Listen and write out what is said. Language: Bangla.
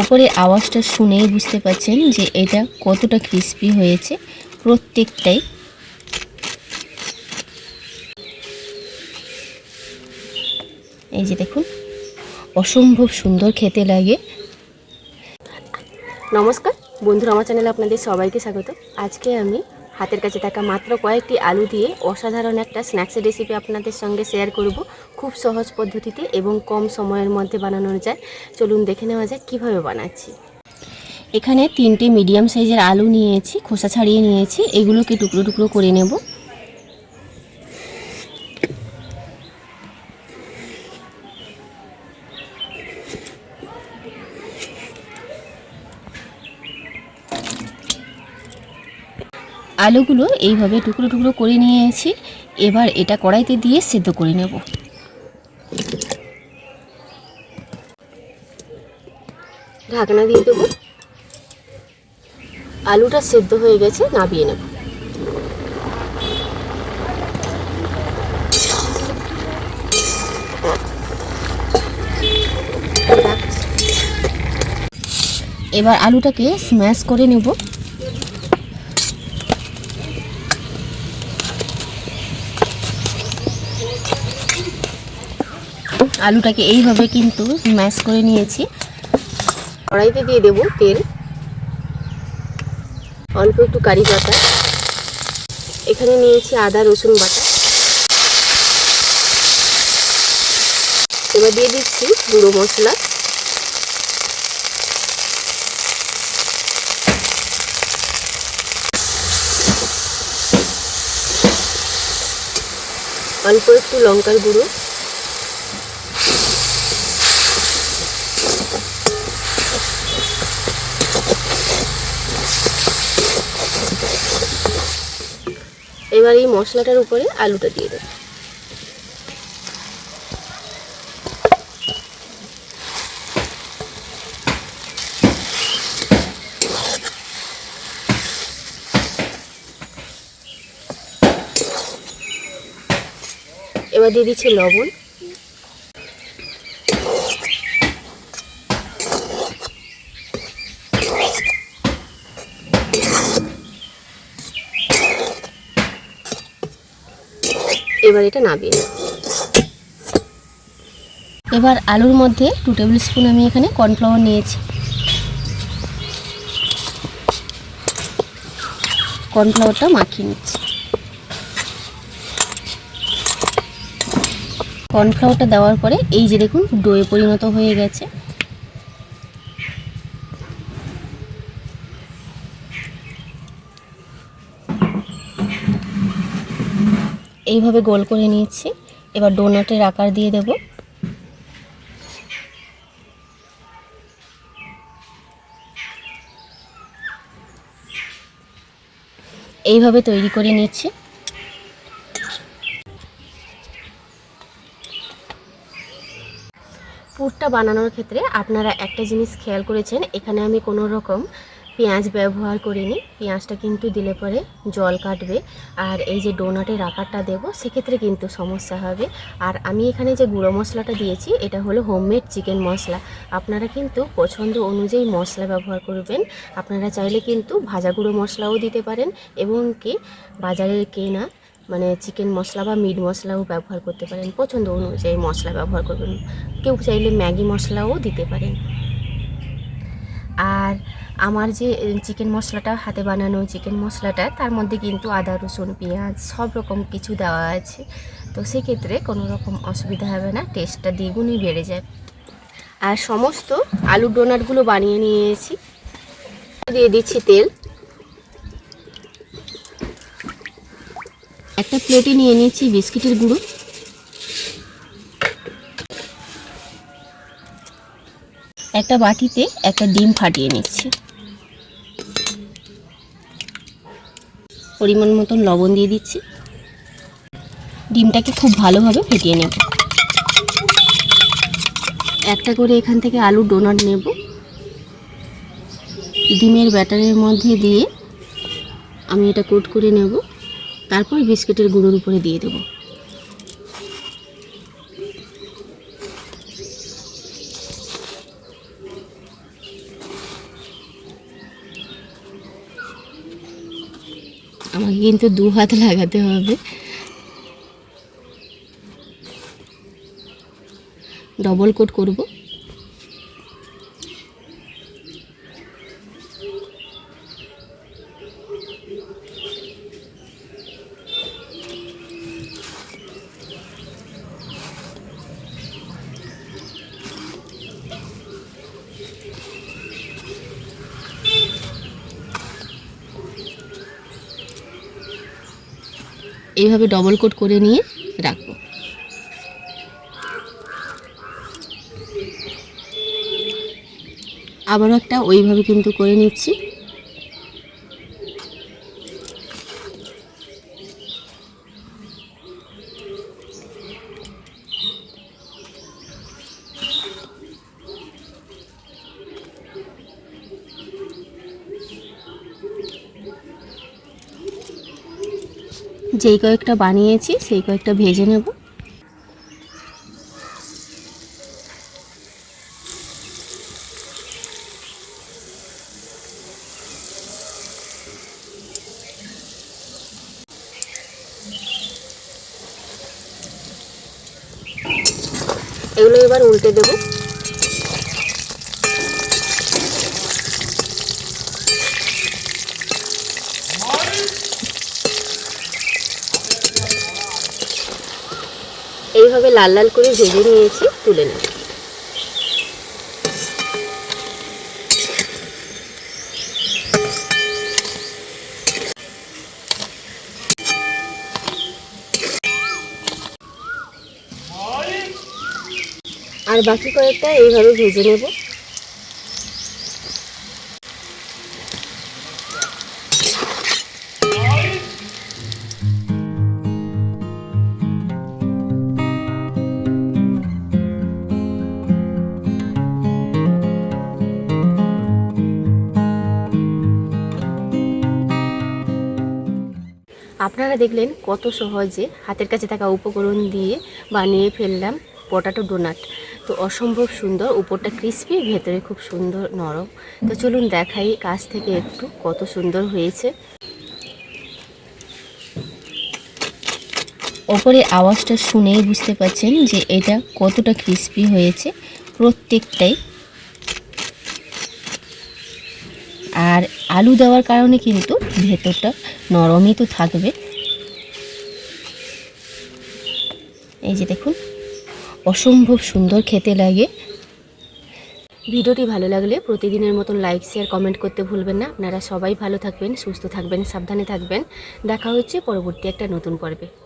ওপরে আওয়াজটা শুনেই বুঝতে পারছেন যে এটা কতটা ক্রিস্পি হয়েছে প্রত্যেকটাই। এই যে দেখুন, অসম্ভব সুন্দর খেতে লাগে। নমস্কার, বন্ধুরা, আমার চ্যানেলে আপনাদের সবাইকে স্বাগত। আজকে আমি হাতের কাছে থাকা মাত্র কয়েকটি আলু দিয়ে অসাধারণ একটা স্ন্যাক্সের রেসিপি আপনাদের সঙ্গে শেয়ার করব। খুব সহজ পদ্ধতিতে এবং কম সময়ের মধ্যে বানানো যায়। চলুন দেখে নেওয়া যায় কীভাবে বানাচ্ছি। এখানে তিনটে মিডিয়াম সাইজের আলু নিয়েছি, খোসা ছাড়িয়ে নিয়েছি। এগুলোকে টুকরো টুকরো করে নেব। আলুগুলো এইভাবে টুকরো টুকরো করে নিয়েছি। এবার এটা কড়াইতে দিয়ে সেদ্ধ করে নেব। ঢাকনা দিয়ে দেবো। আলুটা সেদ্ধ হয়ে গেছে নাবিয়ে নেব। এবার আলুটাকে স্ম্যাশ করে নেব। আলুটাকে এইভাবে কিন্তু ম্যাশ করে নিয়েছি। কড়াইতে দিয়ে দেবো তেল। অল্প একটু কারি পাতা। এখানে নিয়েছি আদা, রসুন বাটা। এবার দিয়ে দিচ্ছি গুঁড়ো মশলা। অল্প একটু লঙ্কার গুঁড়ো। এবার এই মশলাটার উপরে আলুটা দিয়ে দেবো। এবার দিয়ে দিচ্ছি লবণ। এবার এটা নামিয়ে নেব। এবার আলুর মধ্যে টু টেবিল স্পুন আমি এখানে কর্নফ্লাওয়ার নিয়েছি। কর্নফ্লাওয়ারটা মাখিয়ে নিচ্ছি। কর্নফ্লাওয়ারটা দেওয়ার পরে এই যে দেখুন, ডোয়ে পরিণত হয়ে গেছে। এইভাবে গোল করে নিয়েছি। এবার ডোনাটের আকার দিয়ে দেব। এইভাবে তৈরি করে নিচ্ছি পুরটা বানানোর ক্ষেত্রে আপনারা একটা জিনিস খেয়াল করেছেন, এখানে আমি কোনো রকম পেঁয়াজ ব্যবহার করিনি। পেঁয়াজটা কিন্তু দিলে পরে জল কাটবে। আর এই যে ডোনাটের আকারটা দেবো, সেক্ষেত্রে কিন্তু সমস্যা হবে। আর আমি এখানে যে গুঁড়ো মশলাটা দিয়েছি, এটা হলো হোমমেড চিকেন মশলা। আপনারা কিন্তু পছন্দ অনুযায়ী মশলা ব্যবহার করবেন। আপনারা চাইলে কিন্তু ভাজা গুঁড়ো মশলাও দিতে পারেন এবং কি বাজারের কেনা মানে চিকেন মশলা বা মিট মশলাও ব্যবহার করতে পারেন। পছন্দ অনুযায়ী মশলা ব্যবহার করবেন। কেউ চাইলে ম্যাগি মশলাও দিতে পারেন। আর আমার যে চিকেন মশলাটা হাতে বানানো চিকেন মশলাটা, তার মধ্যে কিন্তু আদা, রসুন, পেঁয়াজ সব রকম কিছু দেওয়া আছে। তো সেক্ষেত্রে কোনো রকম অসুবিধা হবে না টেস্টটা দ্বিগুণই বেড়ে যায়। আর সমস্ত আলুর ডোনাটগুলো বানিয়ে নিয়েছি। দিয়ে দিচ্ছি তেল। একটা প্লেটে নিয়ে নিয়েছি বিস্কিটের গুঁড়ো। একটা বাটিতে একটা ডিম ফাটিয়ে নিচ্ছি। পরিমাণ মতন লবণ দিয়ে দিচ্ছি। ডিমটাকে খুব ভালোভাবে ফেটিয়ে নেব। একটা করে এখান থেকে আলু ডোনাট নেব। ডিমের ব্যাটারের মধ্যে দিয়ে আমি এটা কোট করে নেব। তারপর বিস্কিটের গুঁড়োর উপরে দিয়ে দেবো। আমাকে কিন্তু দু হাত লাগাতে হবে। ডবল কোট করব। এইভাবে ডবল কোট করে নিয়ে রাখব। আবারও একটা ওইভাবে কিন্তু করে নিচ্ছি। যেই কয়েকটা বানিয়েছি সেই কয়েকটা ভেজে নেব। এগুলো এবার উল্টে দেবো। এইভাবে লাল লাল করে ভেজে নিয়েছি তুলে নেব। আর বাকি কয়েকটা এইভাবে ভেজে নেব। আপনারা দেখলেন কত সহজে হাতের কাছে থাকা উপকরণ দিয়ে বানিয়ে ফেললাম পটাটো ডোনাট। তো অসম্ভব সুন্দর, উপরটা ক্রিস্পি ভেতরে খুব সুন্দর নরম। তো চলুন দেখাই কাছ থেকে একটু কত সুন্দর হয়েছে। ওপরে আওয়াজটা শুনেই বুঝতে পারছেন যে এটা কতটা ক্রিস্পি হয়েছে প্রত্যেকটাই। আর আলু দেওয়ার কারণে কিন্তু ভেতরটা নরমই তো থাকবে। এই যে দেখুন, অসম্ভব সুন্দর খেতে লাগে। ভিডিওটি ভালো লাগলে প্রতিদিনের মতন লাইক শেয়ার কমেন্ট করতে ভুলবেন না। আপনারা সবাই ভালো থাকবেন, সুস্থ থাকবেন, সাবধানে থাকবেন। দেখা হচ্ছে পরবর্তী একটা নতুন পর্বে।